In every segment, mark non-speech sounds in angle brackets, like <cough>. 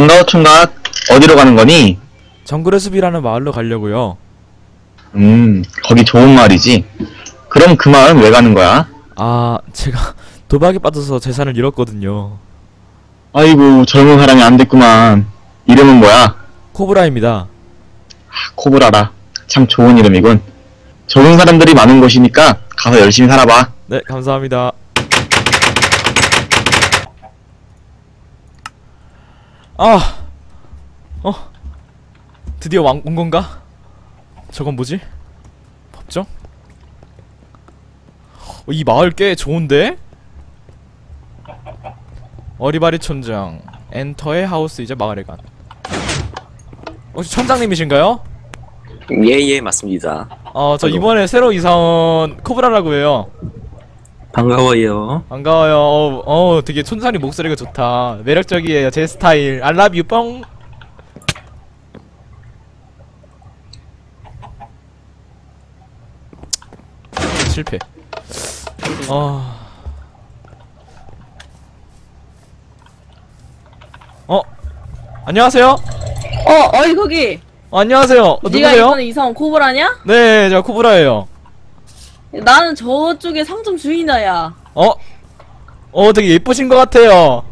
반가워 총각 어디로 가는 거니? 정글의 숲이라는 마을로 가려고요. 음 거기 좋은 마을이지 그럼 그 마을은 왜 가는 거야? 아, 제가 <laughs> 도박에 빠져서 재산을 잃었거든요. 아이고 젊은 사람이 안 됐구만 이름은 뭐야? 코브라입니다. 코브라라 참 좋은 이름이군 좋은 사람들이 많은 곳이니까 가서 열심히 살아봐 네, 감사합니다. 아, 어, 드디어 왕, 온 건가? 저건 뭐지? 법정? 어, 이 마을 꽤 좋은데? 어리바리 촌장 엔터의 하우스 이제 마을에 간 혹시 촌장님이신가요? 예예 맞습니다. 어저 이번에 새로 이사 온 코브라라고 해요 반가워요. 반가워요. 어, 어, 되게 촌사리 목소리가 좋다. 매력적이에요. 제 스타일. 알라뷰 뻥. 실패. 어. 어. 안녕하세요. 어, 어이 거기. 어, 안녕하세요. 어, 네가 누구세요? 이번에 이사 온 코브라냐? 네, 제가 코브라예요. 나는 저쪽에 상점 주인아야. 어? 어, 되게 예쁘신 것 같아요.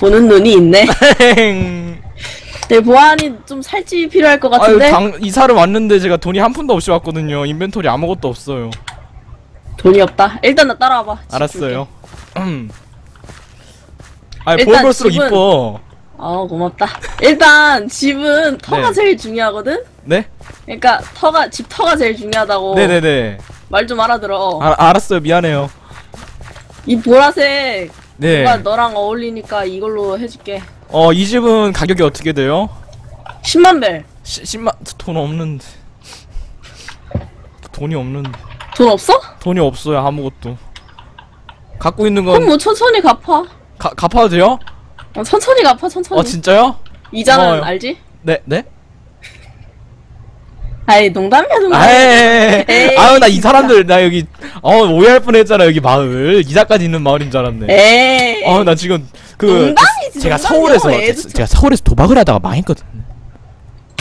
보는 눈이 있네. 행. <laughs> 내 보안이 좀 살집이 필요할 것 아유 같은데 당 이사를 왔는데 제가 돈이 한 푼도 없이 왔거든요. 인벤토리 아무것도 없어요. 돈이 없다. 일단 나 따라와봐. 집 알았어요. 줄게. <clears throat> 음. 아 일단 볼 볼수록 집은- 이뻐. 어 고맙다. 일단 집은 터가 네. 제일 중요하거든. 네? 그러니까 터가 집 터가 제일 중요하다고. 네네네. 말 좀 알아들어. 아, 알았어요. 미안해요. 이 보라색 네. 누가 너랑 어울리니까 이걸로 해줄게. 어 이 집은 가격이 어떻게 돼요? 10만 벨. 시, 10만 돈 없는데. 돈이 없는데. 돈 없어? 돈이 없어요. 아무것도. 갖고 있는 그럼 건뭐 천천히 갚아. 가, 갚아도 돼요? 어, 천천히 갚아 천천히. 어 진짜요? 이자는 고마워요. 알지? 네, 네. 아이 농담이야 농담. 아이, 에이, 아유 나 이. 사람들 나 여기 어 오해할 뻔했잖아 여기 마을 이사까지 있는 마을인 줄 알았네. 에이. 어나 지금 그 농담이지, 제가 농담이야. 서울에서 애도 제가 서울에서 도박을 하다가 망했거든.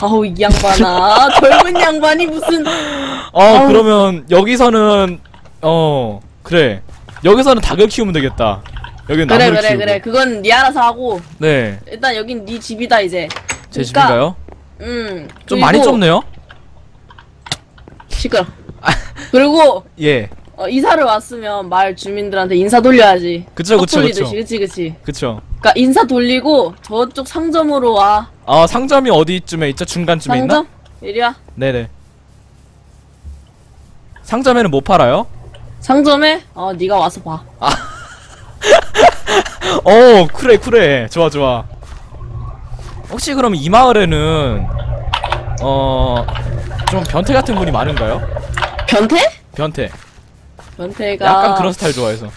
아우 이 양반아 젊은 양반이 무슨 어 아우. 그러면 여기서는 어 그래 여기서는 닭을 키우면 되겠다. 여기는 그래 나무를 그래 키우고. 그래 그건 네 알아서 하고 네, 일단 여긴 네 집이다 이제 제 그러니까, 집인가요? 음 좀 많이 좁네요. 시끄러. 그리고 예, 어, 이사를 왔으면 마을 주민들한테 인사 돌려야지. 그쵸 턱 그쵸 돌리듯이. 그쵸. 그치 그치. 그쵸. 그니까 인사 돌리고 저쪽 상점으로 와. 아 상점이 어디쯤에 있죠? 중간쯤에 있나? 상점? 이리 와. 네네. 상점에는 뭐 팔아요? 상점에? 어 네가 와서 봐. <laughs> 어 그래 그래 좋아 좋아. 혹시 그럼 이 마을에는 어 좀 변태 같은 분이 많은가요? 변태? 변태 변태가 약간 그런 스타일 좋아해서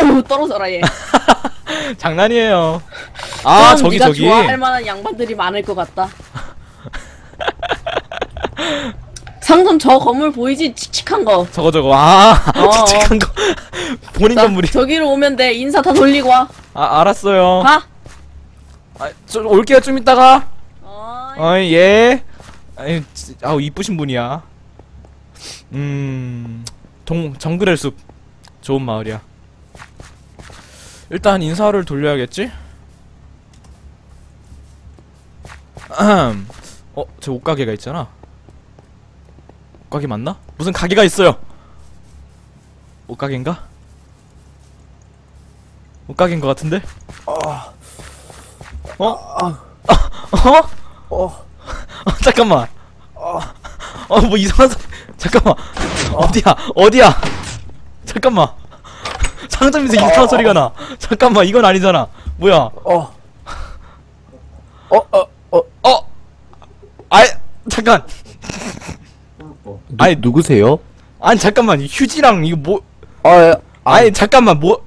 어우 떨어져라 얘 <laughs> 장난이에요 아 저기 네가 저기 좋아할 만한 양반들이 많을 것 같다. 상점 저 건물 보이지? 칙칙한 거. 저거 저거 아 어. 칙칙한 거 <laughs> 본인 자, 건물이 저기로 오면 돼. 인사 다 돌리고 와. 아 알았어요 가. 아, 저 올게요 좀 이따가 어, 어이 예 지- 아우 이쁘신 분이야 음 동 정글의 숲 좋은 마을이야 일단 인사를 돌려야겠지. 어, 저 옷가게가 있잖아. 옷가게 맞나? 무슨 가게가 있어요. 옷가게인가? 옷가게인 것 같은데? 어? 어? 어? 어, 잠깐만. 어, 뭐 이상한 소... 잠깐만. 어디야? 어디야? 잠깐만. 상점에서 이상한 소리가 나. 잠깐만, 이건 아니잖아. 뭐야? 어. 어, 어, 어. 어? 아이, 잠깐. 누, 아니, 누구세요? 아니 잠깐만 이 휴지랑 이거 뭐 아, 예. 아, 아니 잠깐만 뭐저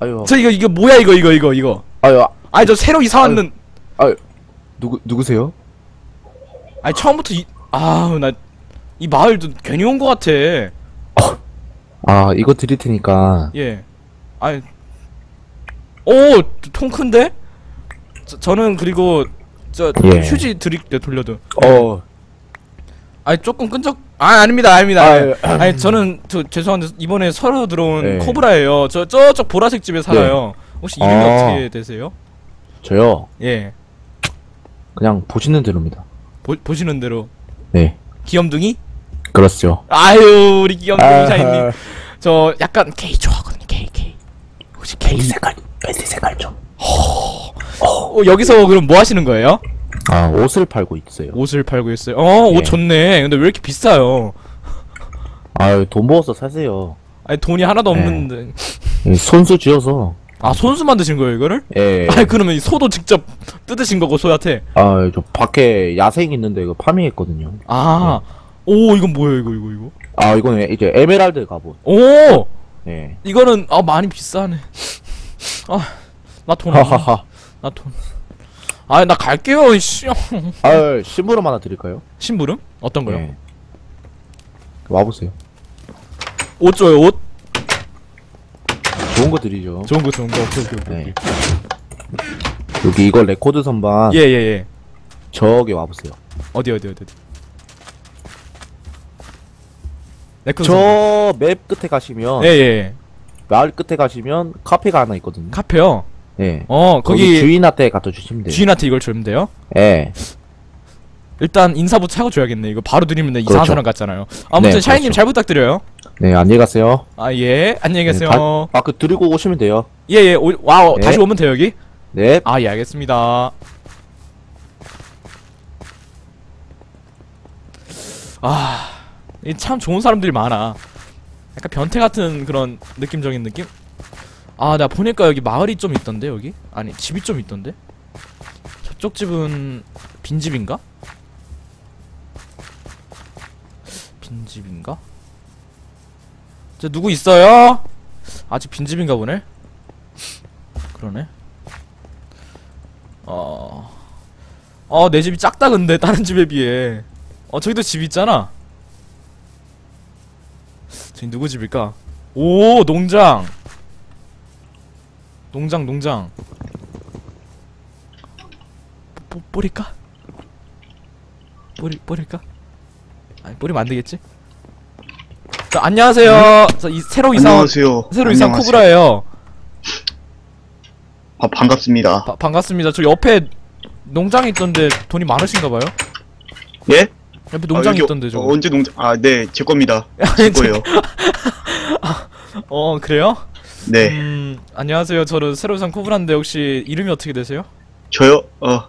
아유. 이거 이거 뭐야 이거 이거 이거 이거 아유. 아니 저 새로 이사 왔는 아유. 누구 누구세요? 아니 처음부터 이 아우 나이 마을도 괜히 온거 같아 아, 이거 드릴 테니까 예 아니 오, 통 큰데? 저, 저는 그리고 저 예. 휴지 드릴게 돌려도. 어. 아니 조금 끈적. 아 아닙니다, 아닙니다. 아유, 아 니 저는 저 죄송한데 이번에 서로 들어온 네. 코브라예요. 저 저쪽 보라색 집에 살아요. 혹시 이름이 아. 어떻게 되세요? 저요. 예, 그냥 보시는 대로입니다. 보, 보시는 대로 네. 귀염둥이? 그렇죠. 아유 우리 귀염둥이 아, 샤이님. 저 약간 게이 좋아하거든요. 게이 게이. 혹시 게이? 색깔, 팬티 색깔 좀. 어, 여기서 그럼 뭐 하시는 거예요? 아, 옷을 팔고 있어요. 옷을 팔고 있어요. 어, 옷 예. 좋네. 근데 왜 이렇게 비싸요? 아유, 돈 모아서 사세요. 아니 돈이 하나도 네. 없는데. 이 손수 쥐어서. 아 손수 만드신 거예요 이거를? 예. <laughs> 아니 그러면 이 소도 직접 뜯으신 거고 소한테. 아, 저 밖에 야생 있는데 이거 파밍했거든요. 아, 오 이건 뭐예요 이거 이거 이거? 아, 이거는 이제 에메랄드 갑옷. 오 네. 이거는 아 많이 비싸네. 아나돈 하하하. 나 돈. 아 나 갈게요 씨. 아, 심부름 하나 드릴까요? 심부름? 어떤 거요? 네. 와보세요. 옷 줘요 옷. 좋은 거 드리죠. 좋은 거 좋은 거. 오케이 오케이 오케이. 네. 여기 이거 레코드 선반. 예예 예. 저기 와보세요. 어디 어디 어디. 어디. 네크도 저맵 끝에 가시면 예예 예. 마을 끝에 가시면 카페가 하나 있거든요. 카페요. 네. 어 거기, 거기 주인한테 갖다 주시면 돼요. 주인한테 이걸 주면 돼요? 예. 일단 인사부터 차고 줘야겠네. 이거 바로 드리면 이상한 그렇죠. 사람 같잖아요. 아무튼 네, 샤이님 그렇죠. 잘 부탁드려요. 네, 안녕히 가세요. 아 예, 안녕히 계세요. 네, 다- 아, 그 드리고 오시면 돼요. 예예, 와우 네. 다시 오면 돼요 여기. 네. 아 예, 알겠습니다. 아, 이참 좋은 사람들이 많아. 약간 변태 같은 그런 느낌적인 느낌? 아, 나 보니까 여기 마을이 좀 있던데 여기? 아니 집이 좀 있던데? 저쪽 집은 빈집인가? 빈집인가? 저 누구 있어요? 아직 빈집인가 보네? 그러네. 어. 어, 내 집이 작다 근데 다른 집에 비해. 어, 저기도 집 있잖아. 저기 누구 집일까? 오, 농장. 농장, 농장. 뽀, 뿌릴까? 뿌리, 뿌릴까? 아니, 뿌리면 안 되겠지? 자, 안녕하세요. 저 이, 새로 온, 안녕하세요. 새로 안녕하세요. 코브라예요. 아, 반갑습니다. 바, 반갑습니다. 저 옆에 농장이 있던데 돈이 많으신가 봐요? 예? 옆에 농장이 아, 여기 있던데 어, 저거. 언제 농장? 아, 네, 제 겁니다. <laughs> 제 거예요. <laughs> 어, 그래요? 네, 음, 안녕하세요. 저는 새로 산 코브라인데 혹시 이름이 어떻게 되세요? 저요. 어,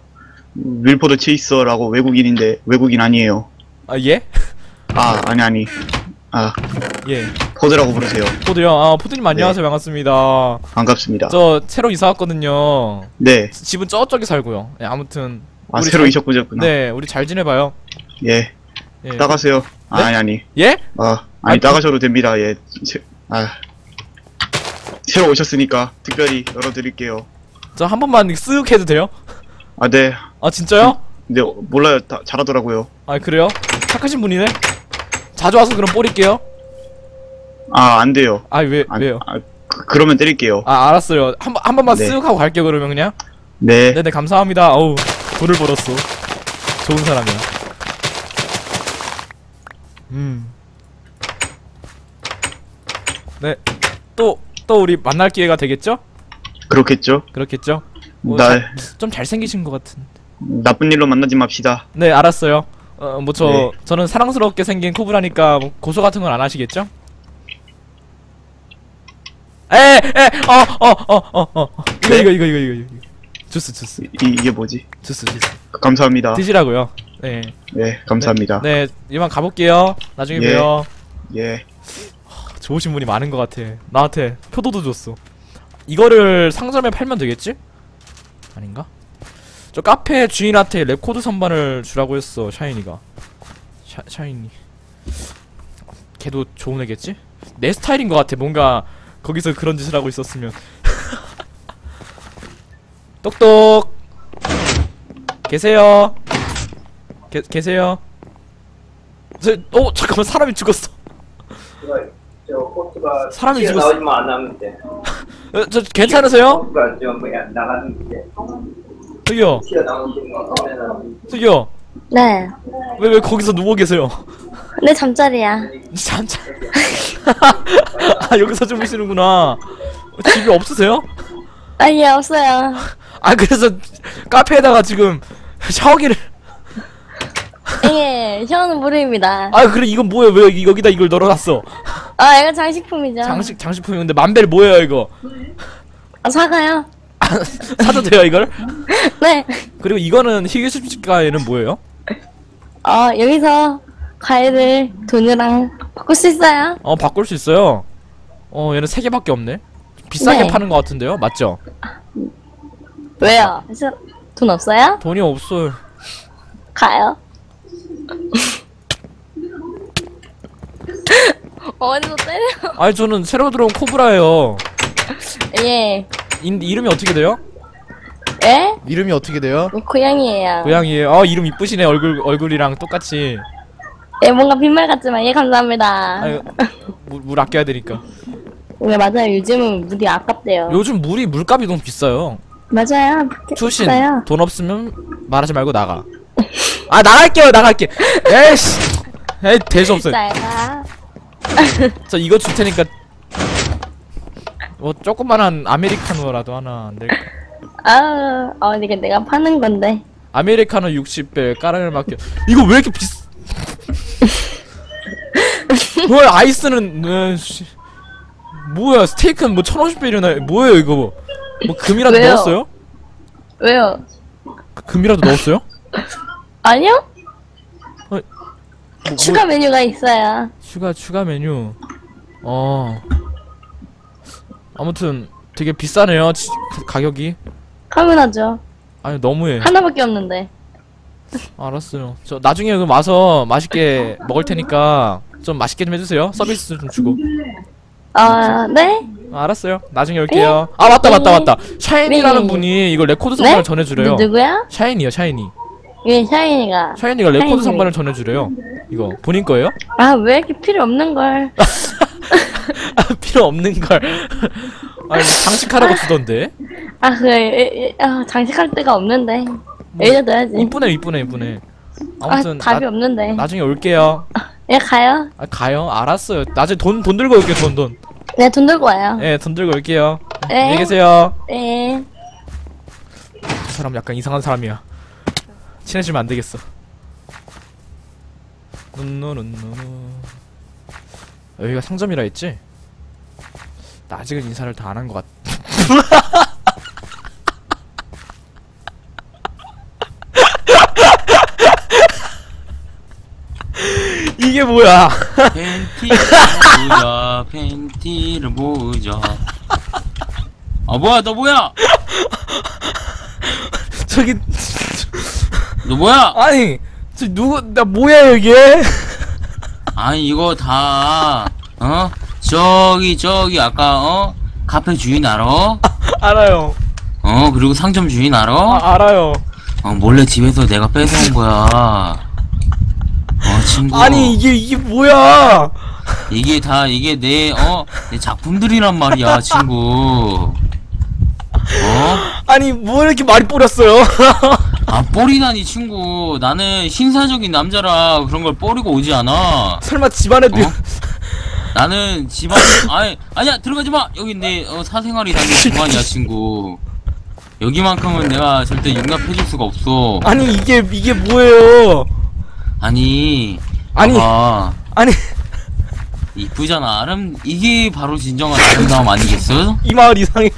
윌포드 체이서라고 외국인인데 외국인 아니에요. 아, 예? 아, 아니 아니. 아, 예. 포드라고 부르세요. 포드요. 아, 포드님 안녕하세요. 반갑습니다. 반갑습니다. 저 새로 이사 왔거든요. 네. 집은 저쪽에 살고요. 예, 아무튼 아, 우리 새로 잘- 이적 보셨구나. 네, 우리 잘 지내봐요. 예. 예. 따가세요. 아, 네? 아니 아니. 예? 아, 아니 아, 따가셔도 됩니다. 예. 제, 아. 새로 오셨으니까 특별히 열어드릴게요. 저 한 번만 쓱 해도 돼요? 아, 네. 아, 진짜요? 네, 몰라요. 다, 잘하더라고요. 아, 그래요? 착하신 분이네? 자주 와서 그럼 뿌릴게요. 아, 안 돼요. 아, 왜, 아, 왜요? 아, 그, 그러면 때릴게요. 아, 알았어요. 한, 번- 한 번만 네. 쓱 하고 갈게요, 그러면 그냥. 네. 네네, 감사합니다. 어우, 돈을 벌었어. 좋은 사람이야. 음. 네. 또, 또 우리 만날 기회가 되겠죠? 그렇겠죠? 그렇겠죠? 뭐 날 좀 잘생기신 것 같은. 나쁜 일로 만나지 맙시다. 네, 알았어요. 어, 뭐 저, 네. 저는 사랑스럽게 생긴 코브라니까 뭐 고소 같은 건 안 하시겠죠? 에, 에, 어, 어, 어, 어, 어, 어. 이거, 네. 이거, 이거, 이거, 이거, 이거. 주스, 주스, 이, 이게 뭐지? 주스, 주스. 감사합니다. 드시라고요. 네. 네, 감사합니다. 네, 네, 이만 가볼게요. 나중에 예. 봬요. 예. 좋으신 분이 많은 것 같아. 나한테 표도도 줬어. 이거를 상점에 팔면 되겠지? 아닌가? 저 카페 주인한테 레코드 선반을 주라고 했어, 샤이니가. 샤, 샤이니. 걔도 좋은 애겠지? 내 스타일인 것 같아. 뭔가 거기서 그런 짓을 하고 있었으면. <laughs> 똑똑. 계세요. 계, 계세요. 저, 어, 잠깐만, 사람이 죽었어. 사람이 죽었어. 어, <laughs> 저 괜찮으세요? 저기요 저기요 네. 왜 왜 거기서 누워 계세요? 내 잠자리야. 잠자 <laughs> 아 여기서 주무시는구나 집이 없으세요? 아, 예, 없어요. 아 그래서 카페에다가 지금 샤워기를 예, 시원한 물입니다. 아 그래 이건 뭐예요 왜 여기- 여기다 이걸 널어놨어 아, 이거 장식품이죠. 장식 장식품인데 만벨 뭐예요 이거 아, 사가요? 아, <laughs> 사도 돼요 이걸 <laughs> 네. 그리고 이거는 희귀수집가에는 뭐예요 어, 여기서 과일을 돈이랑 바꿀 수 있어요? 어 바꿀 수 있어요 어 얘는 세 개밖에 없네 비싸게 네. 파는 것 같은데요 맞죠 왜요? 시- 돈 없어요? 돈이 없어요 가요. <laughs> 어디서 때려? 아니 저는 새로 들어온 코브라예요 예. 인, 이름이 어떻게 돼요 예? 이름이 어떻게 돼요 고양이에요. 고양이에요 아 이름 이쁘시네 얼굴 얼굴이랑 똑같이 예, 뭔가 빈말 같지만 예, 감사합니다. 아유 물, 물 아껴야 되니까 네, 맞아요. 요즘은 물이 아깝대요. 요즘 물이 물값이 너무 비싸요 맞아요. 출신 비싸요. 돈 없으면 말하지 말고 나가 <laughs> 아 나갈게요 나갈게 에이씨 에이 대수 없어요 비싸요. 저 이거 줄 테니까 뭐 조그만한 아메리카노라도 하나 안 될까 아, 어, 이게 내가 파는 건데. 아메리카노 60배 까랑을 맡겨 이거 왜 이렇게 비싸 <laughs> 뭐야 아이스는 어, 씨. 뭐야 스테이크는 뭐 1050배이나 뭐예요 이거 뭐, 뭐 금이라도 왜요? 넣었어요? 왜요? 금이라도 넣었어요? <laughs> 아니요? 뭐, 추가 메뉴가 있어요. 추가 추가 메뉴 어 아무튼 되게 비싸네요 지- 가- 가격이 카메라죠. 아니 너무해 하나밖에 없는데. 알았어요 저 나중에 그럼 와서 맛있게 먹을 테니까 좀 맛있게 좀 해주세요 서비스 좀 주고 아, 네? 아, 알았어요 나중에 올게요 아 맞다 맞다 맞다 샤이니라는 네. 분이 이거 레코드 선반을 전해주래요 누, 누구야? 샤이니요 샤이니 예, 샤이니가. 샤이니가 레코드 샤이니. 선반을 전해주래요 이거 본인 거예요? 아, 왜 이렇게 필요 없는 걸. <laughs> 아 필요 없는 걸 아니 장식하라고 주던데 아, 그, 예, 예, 아, 장식할 데가 없는데. 여기다 넣어야지. 이쁘네 이쁘네 이쁘네 아, 아무튼 답이 나, 없는데. 나중에 올게요 예, 가요. 아 가요 알았어요 나중에 돈 돈 들고 올게요 돈 돈 네, 돈 들고 와요. 예 돈 들고 올게요 네. 안녕히 계세요 예. 저 사람 약간 이상한 사람이야 친해지면 안 되겠어 눈누눈누 여기가 상점이라 했지? 나 아직은 인사를 다 안 한 것 같. <laughs> 이게 뭐야? 팬티를 보자 팬티를 보자 아 뭐야 너 뭐야 저기 너 뭐야 아니 저 누구 나 뭐야 이게? 아니 이거 다 어? 저기 저기 아까 어? 카페 주인 알아? <laughs> 알아요. 어 그리고 상점 주인 알아? 아, 알아요. 어 몰래 집에서 내가 뺏어온 거야 어 친구 아니 이게 이게 뭐야? 이게 다 이게 내 어? 내 작품들이란 말이야 친구 어? 아니 뭐 이렇게 말이 뿌렸어요? <laughs> 아 뽀리다니 친구 나는 신사적인 남자라 그런 걸 뽀리고 오지 않아 설마 집안에도 어? <laughs> 나는 집안 아니 아니야 들어가지 마 여기 내 어, 사생활이 담긴 집안이야 친구 여기만큼은 내가 절대 용납해줄 수가 없어 아니 이게 이게 뭐예요? 아니 아니. 봐봐. 아니 이쁘잖아 아름 이게 바로 진정한 아름다움 아니겠어? 이 마을 이상해.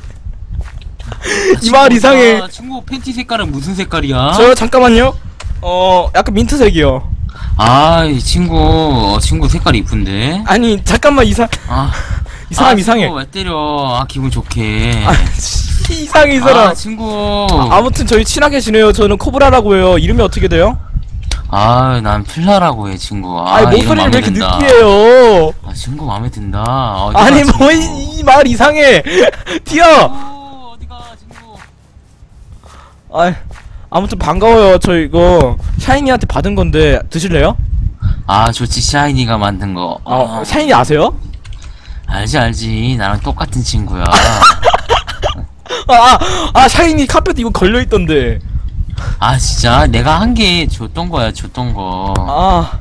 이 마을 이상해. 아, 친구 팬티 색깔은 무슨 색깔이야? 저 잠깐만요. 어 약간 민트색이요. 아 이 친구 어, 친구 색깔 이쁜데 아니 잠깐만 이상 아, <laughs> 이 사람 아, 이상해. 친구 왜 때려 아 기분 좋게 아 씨, 이상해 이 사람. 아 친구 아, 무튼 저희 친하게 지내요. 저는 코브라라고 해요. 이름이 어떻게 돼요? 아, 난 플라라고 해, 친구. 아, 아, 니 이름 목소리를 마음에 왜 이렇게 든다. 느끼해요? 아, 친구 마음에 든다. 어디가, 아니 친구? 뭐이 마을 이상해. <laughs> 튀어. 어? 아 아무튼 반가워요. 저 이거 샤이니한테 받은 건데 드실래요? 아, 좋지, 샤이니가 만든 거. 어 아, 샤이니 아세요? 알지 알지 나랑 똑같은 친구야 <laughs> 아, 아, 아, 샤이니 카펫 이거 걸려 있던데. 아 진짜 내가 한 개 줬던 거야 줬던 거 아,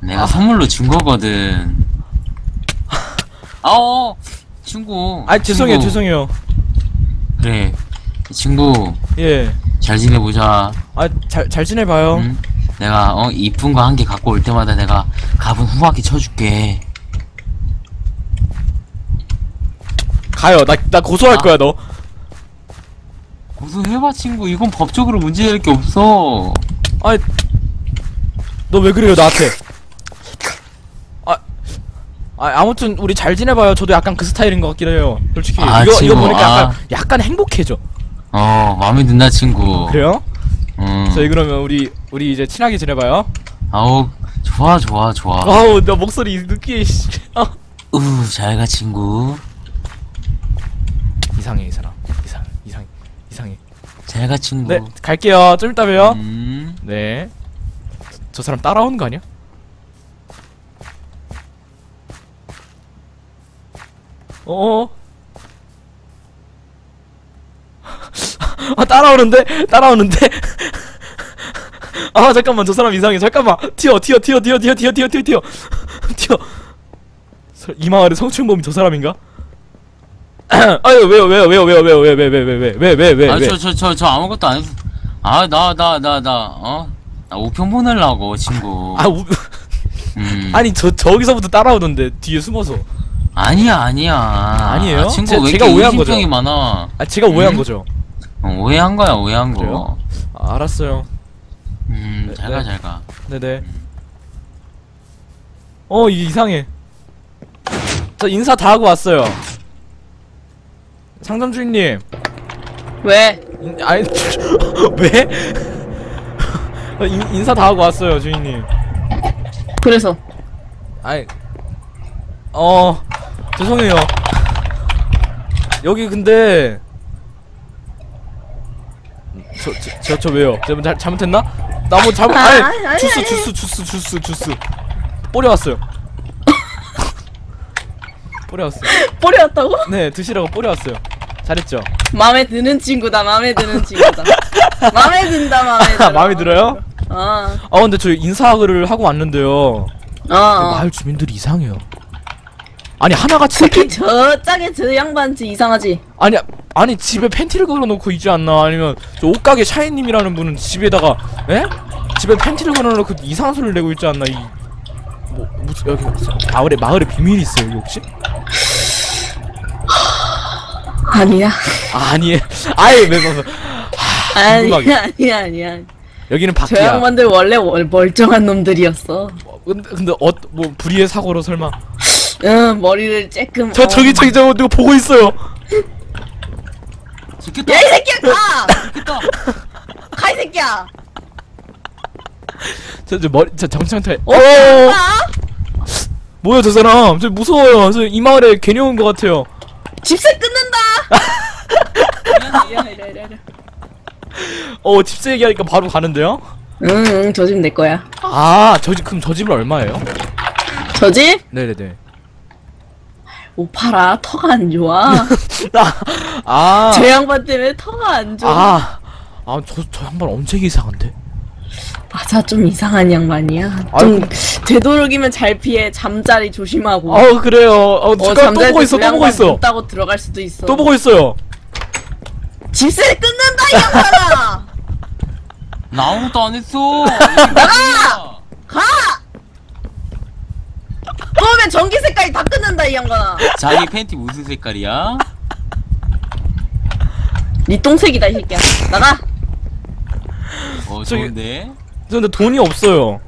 내가 선물로 준 거거든 아어 친구 아, 죄송해요, 친구. 죄송해요. 그래 친구 예. 잘 지내보자 아, 잘, 잘 지내봐요. 응? 내가 어 이쁜 거 한 개 갖고 올 때마다 내가 가분 후하게 쳐줄게 가요. 나, 나 고소할 아. 거야, 너. 고소해봐 친구 이건 법적으로 문제될 게 없어 아, 너왜 그래요, 나한테? 아, 아, 아무튼, 우리 잘 지내봐요. 저도 약간 그 스타일인 것 같긴 해요. 솔직히. 아, 이거, 이거 친구, 보니까 아. 약간, 약간 행복해져. 어 마음에 든다 친구 그래요? 응 저희 그러면 우리, 우리 이제 친하게 지내봐요. 아우 좋아 좋아 좋아 아우, 나 목소리 느끼해, 씨. 아. 으 잘가 친구 이상해, 이 사람. 이상, 이상, 이상해. 잘가 친구 네, 갈게요. 좀 이따 봬요. 음. 네. 저 사람 따라오는 거 아니야? 어. 아 따라오는데 따라오는데. 아 잠깐만 저 사람 이상해 잠깐만 튀어 튀어 튀어 튀어 튀어 튀어 튀어 튀어 튀어 튀어 설- 이 마을의 성추행범이 저 사람인가? 아유 왜요 왜요 왜요 왜요 왜요 왜요 아저저 저 저 아무것도 안 했어 아나 나 나 나 어 나 우편 보내려고 친구 아 우, 음. 아니 저 저기서부터 따라오던데 뒤에 숨어서 아니야 아니야 아니에요? 아, 친구 제- 왜 제가 오해한 거죠. 많아 아 제가 오해한 음? 거죠 어, 오해한 거야 오해한 거 그래요? 아, 알았어요 음, 네, 잘 가 네. 잘 가. 네네 어 이게 이상해 저 인사 다 하고 왔어요 상점 주인님 왜? 인, 아니 <laughs> 왜? <laughs> 어, 인, 인사 다 하고 왔어요 주인님 그래서 아이 어 죄송해요 여기 근데 저 저 저 저 왜요? 제가 뭐잘 잘못했나? 나 뭐 잘못 아, 아니 아니, 아니, 주스 아니. 주스 주스 주스 주스 뿌려왔어요 뿌려왔어요 <laughs> 뿌렸다고? 네 드시라고 뿌려왔어요 잘했죠? 마음에 드는 친구다. 마음에 드는 친구다. 마음에 든다. 마음에 <laughs> 들어. 마음에 들어요? 어. 아 근데 저 인사를 하고 왔는데요 어. 그 어. 마을 주민들이 이상해요 아니 하나같이 특히 저 짝에 저 양반 지 이상하지. 아니 아니 집에 팬티를 걸어놓고 있지 않나 아니면 저 옷가게 샤이님이라는 분은 집에다가 에? 집에 팬티를 걸어놓고 이상한 소리를 내고 있지 않나 이 뭐 무슨 여기 마을에 마을에 비밀이 있어요 여기 혹시? 아니야. 아, 아니에요 아예 왜 뭐, 아니야. 아니야. 아니야. 여기는 저 밖이야 양반들 원래 월- 멀쩡한 놈들이었어. 어, 근데 근데 어뭐 불의의 사고로 설마 응 머리를 쬐끔. 저 어. 저기 저기 저 누가 보고 있어요 좋겠다. 야이 새끼야 가! 좋겠다. 가이 새끼야. 저 저 머리 저 정창태 어? 어 가! 뭐야 저 사람 저 무서워요 저 이 마을에 괜히 온 것 같아요 집세 끊는다. 이래 이래 이래. 어 집세 얘기하니까 바로 가는데요 응응 저 집 내 거야. 아 저 집 그럼 저 집은 얼마예요? 저 집? 네네네 못 팔아. 터가 안 좋아. <laughs> 아, 저 양반 때문에 터가 안 좋아. 아, 아, 저, 저 양반 엄청 이상한데? 맞아 좀 이상한 양반이야. 아이고. 좀 되도록이면 잘 피해. 잠자리 조심하고. 어, 그래요. 어, 어, 잠깐 또 보고 있어, 또 보고 있어. 따고 들어갈 수도 있어. 또 보고 있어요. 집세 끊는다 이 양반아. 나 아무것도 안 했어. 나가! 가! 그러면 전기세까지 다 끊는다 이 양반아. 자기 팬티 무슨 색깔이야? 네 똥색이다 이 새끼야. 나가. 어 저기- 좋은데. 저 근데 돈이 없어요.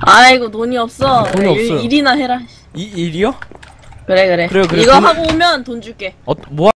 아이고 돈이 없어. 돈이 일, 없어요. 일이나 해라. 이 일이요? 그래 그래. 그래요, 그래요. 이거 돈- 하고 오면 돈 줄게. 어, 뭐